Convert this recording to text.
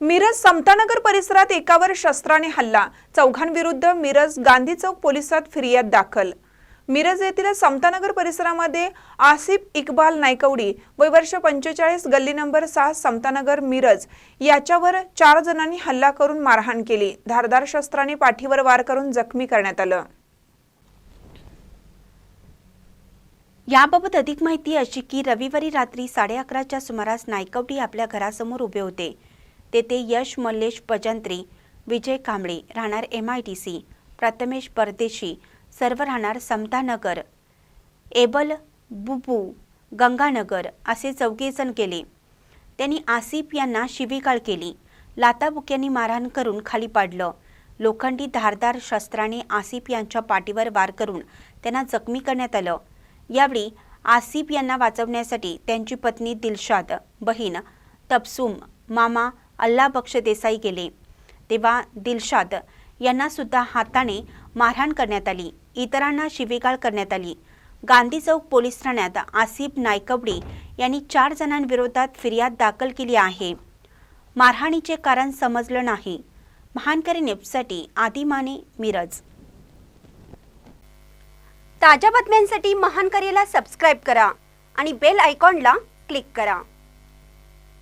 मिरज समतानगर परिसरात एकावर शस्त्राने हल्ला. चौघांविरुद्ध मिरज गांधी चौक पोलिसात फिर्याद दाखल. मिरज येथील समतानगर परिसरामध्ये आसिफ इक्बाल नायकवडी वय वर्ष पंचेचाळीस गल्ली नंबर सहा समतानगर मिरज याच्यावर चार जणांनी हल्ला करून मारहाण केली. धारदार शस्त्राने पाठीवर वार करून जखमी करण्यात आलं. याबाबत अधिक माहिती अशी की रविवारी रात्री साडे अकराच्या सुमारास नायकवडी आपल्या घरासमोर उभे होते. तेथे यश मल्लेश पजंत्री विजय कांबळे राहणार M I T C Prathamesh Pardeshi सर्व राहणार समतानगर. एबल बुबू गंगानगर असे चौघेजण केले त्यांनी आसिफ यांना शिवीगाळ केली. लाताबुक्यांनी मारहाण करून खाली पाडलं. लोखंडी धारदार शस्त्राने आसिफ यांच्या पाठीवर वार करून त्यांना जखमी करण्यात आलं. यावेळी आसिफ यांना वाचवण्यासाठी त्यांची पत्नी दिलशाद बहीण तबसूम मामा अल्ला बक्ष देसाई गेले तेव्हा दिलशाद यांना सुद्धा हाताने मारहाण करण्यात आली. इतरांना शिवीगाळ करण्यात आली. गांधी चौक पोलीस ठाण्यात आसिफ नायकवडी यांनी चार जणांविरोधात फिर्याद दाखल केली आहे. मारहाणीचे कारण समजलं नाही. महानकरी नेपसाठी आदिमाने मिरज. ताज्या बातम्यांसाठी महानकरीला सबस्क्राईब करा आणि बेल आयकॉनला क्लिक करा.